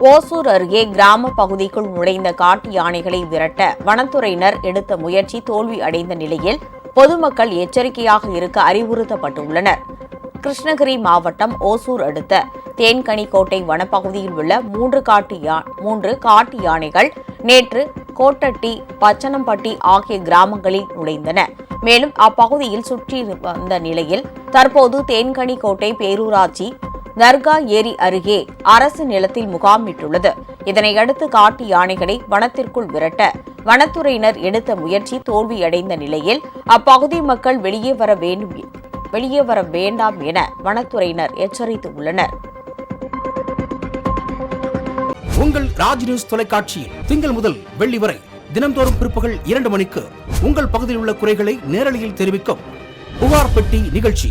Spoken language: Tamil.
ஓசூர் அருகே கிராம பகுதிக்குள் நுழைந்த காட்டு யானைகளை விரட்ட வனத்துறையினர் எடுத்த முயற்சி தோல்வி அடைந்த நிலையில் பொதுமக்கள் எச்சரிக்கையாக இருக்க அறிவுறுத்தப்பட்டுள்ளனர். கிருஷ்ணகிரி மாவட்டம் ஓசூர் அடுத்த தேன்கனிக்கோட்டை வனப்பகுதியில் உள்ள மூன்று காட்டு யா மூன்று காட்டு யானைகள் நேற்று கோட்டட்டி பச்சனம்பட்டி ஆகிய கிராமங்களில் நுழைந்தன. மேலும் அப்பகுதியில் சுற்றி வந்த நிலையில் தற்போது தேன்கனிக்கோட்டை பேரூராட்சி தர்கா ஏரி அருகே அரசு நிலத்தில் முகாமிட்டுள்ளது. இதனையடுத்து காட்டு யானைகளை வனத்திற்குள் விரட்ட வனத்துறையினர் எடுத்த முயற்சி தோல்வியடைந்த நிலையில் அப்பகுதி மக்கள் வெளியே வர வேண்டும் வெளியே வர வேண்டாம் என வனத்துறையினர் எச்சரித்துள்ளனர் உங்கள் ராஜ் நியூஸ் தொலைக்காட்சியில் திங்கள் முதல் வெள்ளி வரை தினம்தோறும் பிற்பகல் இரண்டு மணிக்கு உங்கள் பகுதியில் உள்ள குறைகளை நேரலையில் தெரிவிக்கும் புகார் பெட்டி நிகழ்ச்சி.